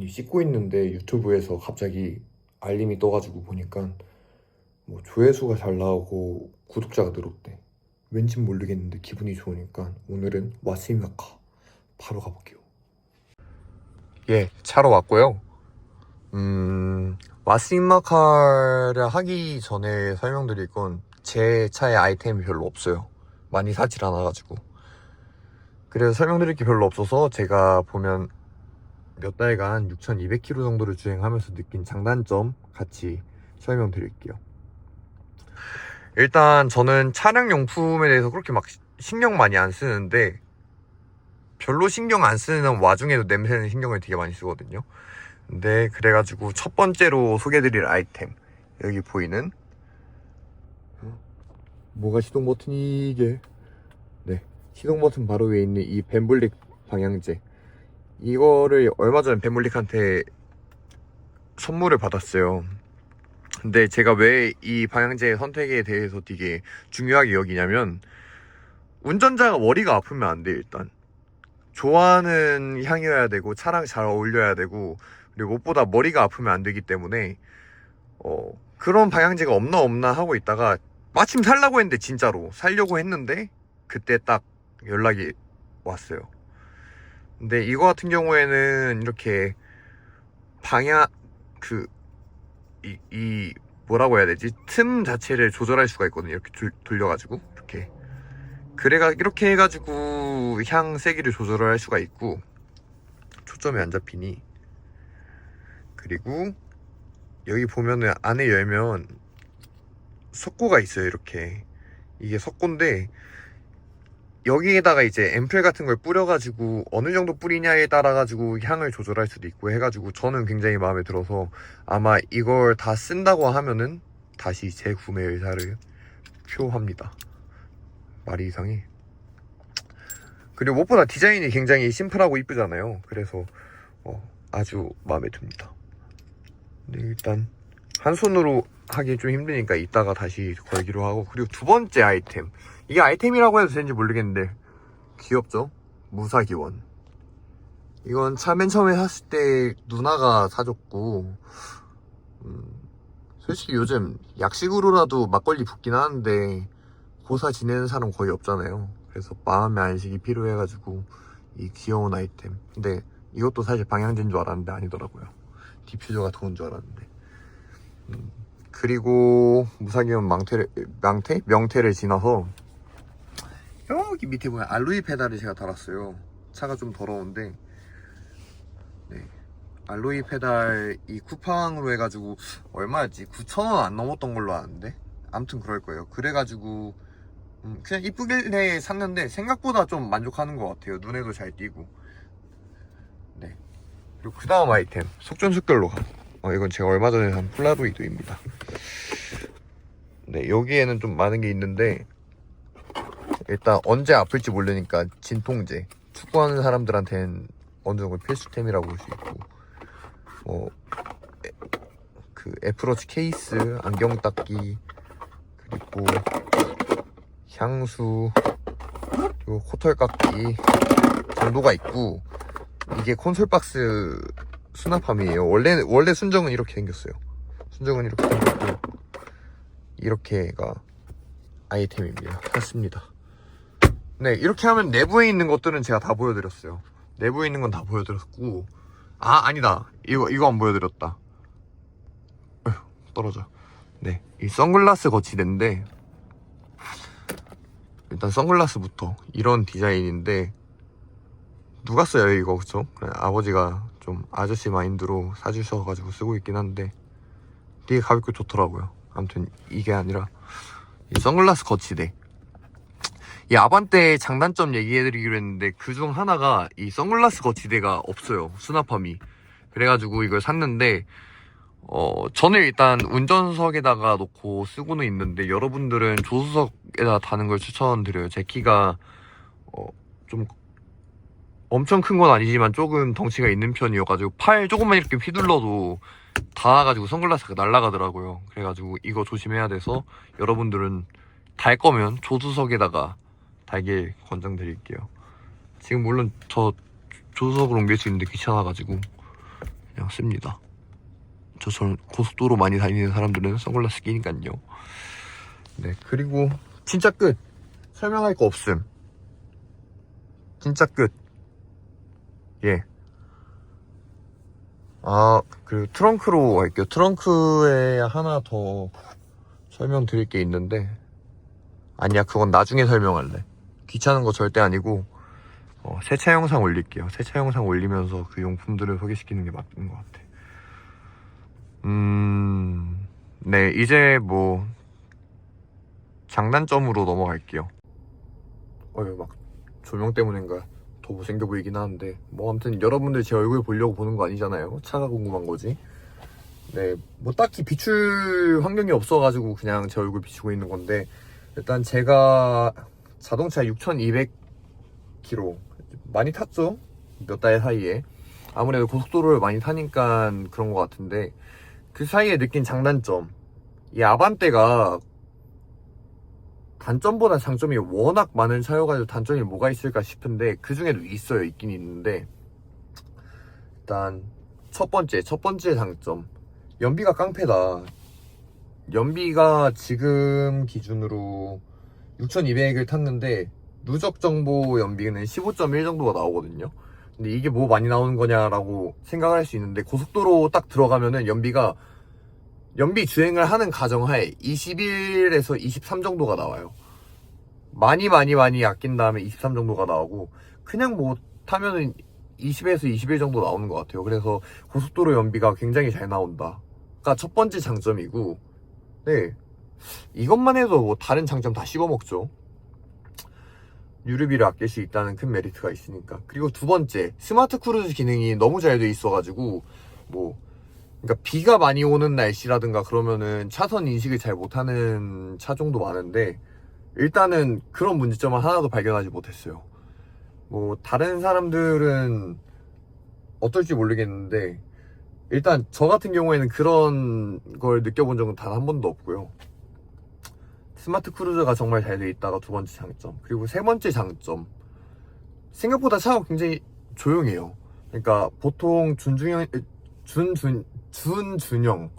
아니 씻고 있는데 유튜브에서 갑자기 알림이 떠가지고 보니까 뭐 조회수가 잘 나오고 구독자가 늘었대. 왠진 모르겠는데 기분이 좋으니까 오늘은 와스이마카 바로 가볼게요. 예, 차로 왔고요. 음, 와스이마카를 하기 전에 설명드릴 건 제 차에 아이템이 별로 없어요. 많이 사질 않아가지고. 그래서 설명드릴 게 별로 없어서 제가 보면 몇 달간 6,200km 정도를 주행하면서 느낀 장단점 같이 설명드릴게요. 일단 저는 차량 용품에 대해서 그렇게 막 신경 많이 안 쓰는데 별로 신경 안 쓰는 와중에도 냄새는 신경을 되게 많이 쓰거든요. 근데 그래가지고 첫 번째로 소개드릴 아이템 여기 보이는 뭐가 시동 버튼이 이게 네 시동 버튼 바로 위에 있는 이 벤블릭 방향제 이거를 얼마 전에 벤블릭한테 선물을 받았어요. 근데 제가 왜 이 방향제 선택에 대해서 되게 중요하게 여기냐면 운전자가 머리가 아프면 안 돼 일단 좋아하는 향이어야 되고 차랑 잘 어울려야 되고 그리고 무엇보다 머리가 아프면 안 되기 때문에 어 그런 방향제가 없나 없나 하고 있다가 마침 살라고 했는데 진짜로 살려고 했는데 그때 딱 연락이 왔어요. 근데 이거 같은 경우에는 이렇게 방향 그 이, 이 뭐라고 해야 되지? 틈 자체를 조절할 수가 있거든요. 이렇게 돌, 돌려가지고 이렇게. 그래가 이렇게 해가지고 향 세기를 조절을 할 수가 있고 초점이 안 잡히니. 그리고 여기 보면은 안에 열면 석고가 있어요 이렇게. 이게 석고인데 여기에다가 이제 앰플 같은 걸 뿌려가지고 어느 정도 뿌리냐에 따라 가지고 향을 조절할 수도 있고 해가지고 저는 굉장히 마음에 들어서 아마 이걸 다 쓴다고 하면은 다시 재구매 의사를 표합니다. 말이 이상해. 그리고 무엇보다 디자인이 굉장히 심플하고 이쁘잖아요. 그래서 어, 아주 마음에 듭니다. 네, 일단 한 손으로 하기 좀 힘드니까 이따가 다시 걸기로 하고. 그리고 두 번째 아이템. 이게 아이템이라고 해도 되는지 모르겠는데. 귀엽죠? 무사기원. 이건 차 맨 처음에 샀을 때 누나가 사줬고 음, 솔직히 요즘 약식으로라도 막걸리 붓긴 하는데 고사 지내는 사람 거의 없잖아요. 그래서 마음의 안식이 필요해가지고 이 귀여운 아이템. 근데 이것도 사실 방향제인 줄 알았는데 아니더라고요. 디퓨저가 좋은 줄 알았는데. 음, 그리고 무사기원 망태를 망태 명태를 지나서 여기 밑에 보면 알로이 페달을 제가 달았어요. 차가 좀 더러운데 네. 알로이 페달 이 쿠팡으로 해가지고 얼마였지? 9,000원 안 넘었던 걸로 아는데 아무튼 그럴 거예요. 그래가지고 음, 그냥 이쁘길래 샀는데 생각보다 좀 만족하는 것 같아요. 눈에도 잘 띄고 네. 그리고 그 다음 아이템 속전속결로 가. 어, 이건 제가 얼마 전에 산 폴라로이드입니다. 네, 여기에는 좀 많은 게 있는데 일단 언제 아플지 모르니까 진통제 축구하는 사람들한테는 어느 정도 필수템이라고 볼 수 있고 뭐 그 애플워치 케이스 안경 닦기 그리고 향수 그리고 코털 깎기 정도가 있고 이게 콘솔 박스 수납함이에요 원래 원래 순정은 이렇게 생겼어요 순정은 이렇게 생겼고 이렇게가 아이템입니다 샀습니다 네, 이렇게 하면 내부에 있는 것들은 제가 다 보여드렸어요. 내부에 있는 건 다 보여드렸고, 아, 아니다. 이거, 이거 안 보여드렸다. 떨어져. 네, 이 선글라스 거치대인데, 일단 선글라스부터. 이런 디자인인데, 누가 써요, 이거, 그쵸? 아버지가 좀 아저씨 마인드로 사주셔가지고 쓰고 있긴 한데, 되게 가볍고 좋더라고요. 아무튼, 이게 아니라, 이 선글라스 거치대. 이 아반떼 장단점 얘기해드리기로 했는데 그 중 하나가 이 선글라스 거치대가 없어요 수납함이 그래가지고 이걸 샀는데 어 저는 일단 운전석에다가 놓고 쓰고는 있는데 여러분들은 조수석에다 다는 걸 추천드려요 제 키가 어 좀 엄청 큰 건 아니지만 조금 덩치가 있는 편이어가지고 팔 조금만 이렇게 휘둘러도 닿아가지고 선글라스가 날아가더라고요 그래가지고 이거 조심해야 돼서 여러분들은 달 거면 조수석에다가 달길 권장드릴게요. 지금 물론 저 조수석으로 옮길 수 있는데 귀찮아가지고 그냥 씁니다. 저처럼 고속도로 많이 다니는 사람들은 선글라스 끼니까요. 네, 그리고 진짜 끝. 설명할 거 없음. 진짜 끝. 예. 아, 그리고 트렁크로 갈게요. 트렁크에 하나 더 설명드릴 게 있는데, 아니야, 그건 나중에 설명할래. 귀찮은 거 절대 아니고, 어, 세차 영상 올릴게요. 세차 영상 올리면서 그 용품들을 소개시키는 게 맞는 것 같아. 음, 네, 이제 뭐, 장단점으로 넘어갈게요. 어휴, 막, 조명 때문인가 더 못생겨 보이긴 하는데, 뭐, 아무튼 여러분들 제 얼굴 보려고 보는 거 아니잖아요. 차가 궁금한 거지. 네, 뭐, 딱히 비출 환경이 없어가지고 그냥 제 얼굴 비추고 있는 건데, 일단 제가 자동차 6200km 많이 탔죠? 몇 달 사이에. 아무래도 고속도로를 많이 타니까 그런 것 같은데, 그 사이에 느낀 장단점. 이 아반떼가 단점보다 장점이 워낙 많은 차여가지고 단점이 뭐가 있을까 싶은데 그 중에도 있어요. 있긴 있는데. 일단 첫 번째 첫 번째 장점. 연비가 깡패다. 연비가 지금 기준으로 6200을 탔는데 누적 정보 연비는 15.1 정도가 나오거든요. 근데 이게 뭐 많이 나오는 거냐라고 생각할 수 있는데 고속도로 딱 들어가면은 연비가 연비 주행을 하는 가정하에 21에서 23 정도가 나와요. 많이 많이 많이 아낀 다음에 23 정도가 나오고 그냥 뭐 타면은 20에서 21 정도 나오는 것 같아요. 그래서 고속도로 연비가 굉장히 잘 나온다.가 첫 번째 장점이고, 네 이것만 해도 뭐 다른 장점 다 씹어먹죠. 유류비를 아낄 수 있다는 큰 메리트가 있으니까. 그리고 두 번째 스마트 크루즈 기능이 너무 잘 돼 있어가지고 뭐 그러니까 비가 많이 오는 날씨라든가 그러면은 차선 인식을 잘 못하는 차종도 많은데 일단은 그런 문제점은 하나도 발견하지 못했어요. 뭐 다른 사람들은 어떨지 모르겠는데 일단 저 같은 경우에는 그런 걸 느껴본 적은 단 한 번도 없고요. 스마트 크루즈가 정말 잘 돼 있다가 두 번째 장점 그리고 세 번째 장점 생각보다 차가 굉장히 조용해요. 그러니까 보통 준중형 준준 준준형은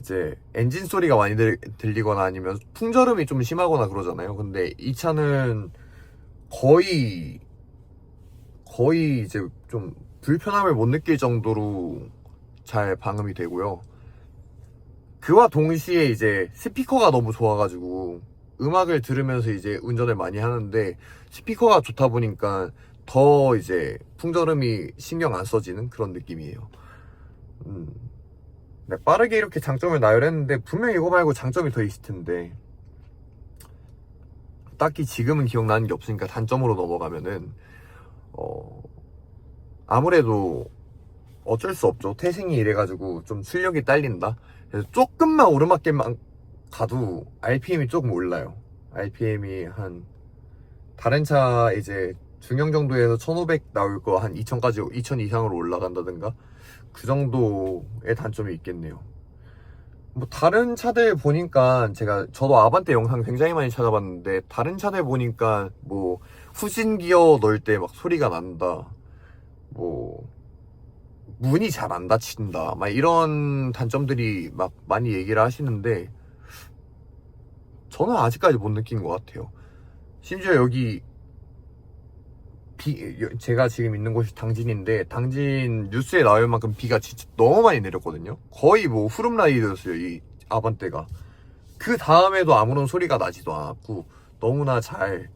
이제 엔진 소리가 많이 들, 들리거나 아니면 풍절음이 좀 심하거나 그러잖아요. 근데 이 차는 거의 거의 이제 좀 불편함을 못 느낄 정도로 잘 방음이 되고요. 그와 동시에 이제 스피커가 너무 좋아가지고 음악을 들으면서 이제 운전을 많이 하는데 스피커가 좋다 보니까 더 이제 풍절음이 신경 안 써지는 그런 느낌이에요. 음. 네, 빠르게 이렇게 장점을 나열했는데 분명히 이거 말고 장점이 더 있을 텐데. 딱히 지금은 기억나는 게 없으니까 단점으로 넘어가면은 어 아무래도 어쩔 수 없죠. 태생이 이래가지고 좀 출력이 딸린다? 그래서 조금만 오르막길만 가도 RPM이 조금 올라요. RPM이 한 다른 차 이제 중형 정도에서 1500 나올 거 한 2000까지 2000 이상으로 올라간다든가 그 정도의 단점이 있겠네요. 뭐 다른 차들 보니까 제가 저도 아반떼 영상 굉장히 많이 찾아봤는데 다른 차들 보니까 뭐 후진 기어 넣을 때 막 소리가 난다. 뭐 문이 잘 안 닫힌다. 막 이런 단점들이 막 많이 얘기를 하시는데 저는 아직까지 못 느낀 것 같아요. 심지어 여기 비, 제가 지금 있는 곳이 당진인데, 당진 뉴스에 나올 만큼 비가 진짜 너무 많이 내렸거든요? 거의 뭐 후름 라이드였어요, 이 아반떼가. 그 다음에도 아무런 소리가 나지도 않았고, 너무나 잘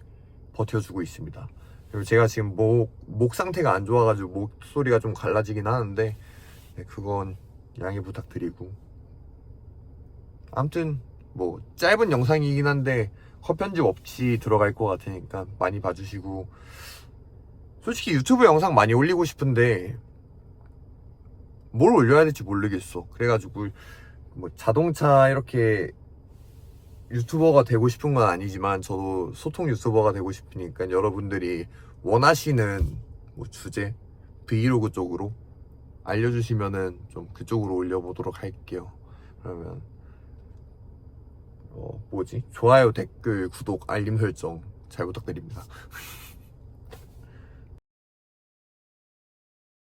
버텨주고 있습니다. 그리고 제가 지금 목, 목 상태가 안 좋아가지고 목소리가 좀 갈라지긴 하는데, 네, 그건 양해 부탁드리고. 아무튼, 뭐, 짧은 영상이긴 한데, 컷 편집 없이 들어갈 것 같으니까 많이 봐주시고, 솔직히 유튜브 영상 많이 올리고 싶은데 뭘 올려야 될지 모르겠어. 그래가지고 뭐 자동차 이렇게 유튜버가 되고 싶은 건 아니지만 저도 소통 유튜버가 되고 싶으니까 여러분들이 원하시는 뭐 주제 브이로그 쪽으로 알려주시면은 좀 그쪽으로 올려보도록 할게요. 그러면 어 뭐지 좋아요 댓글 구독 알림 설정 잘 부탁드립니다.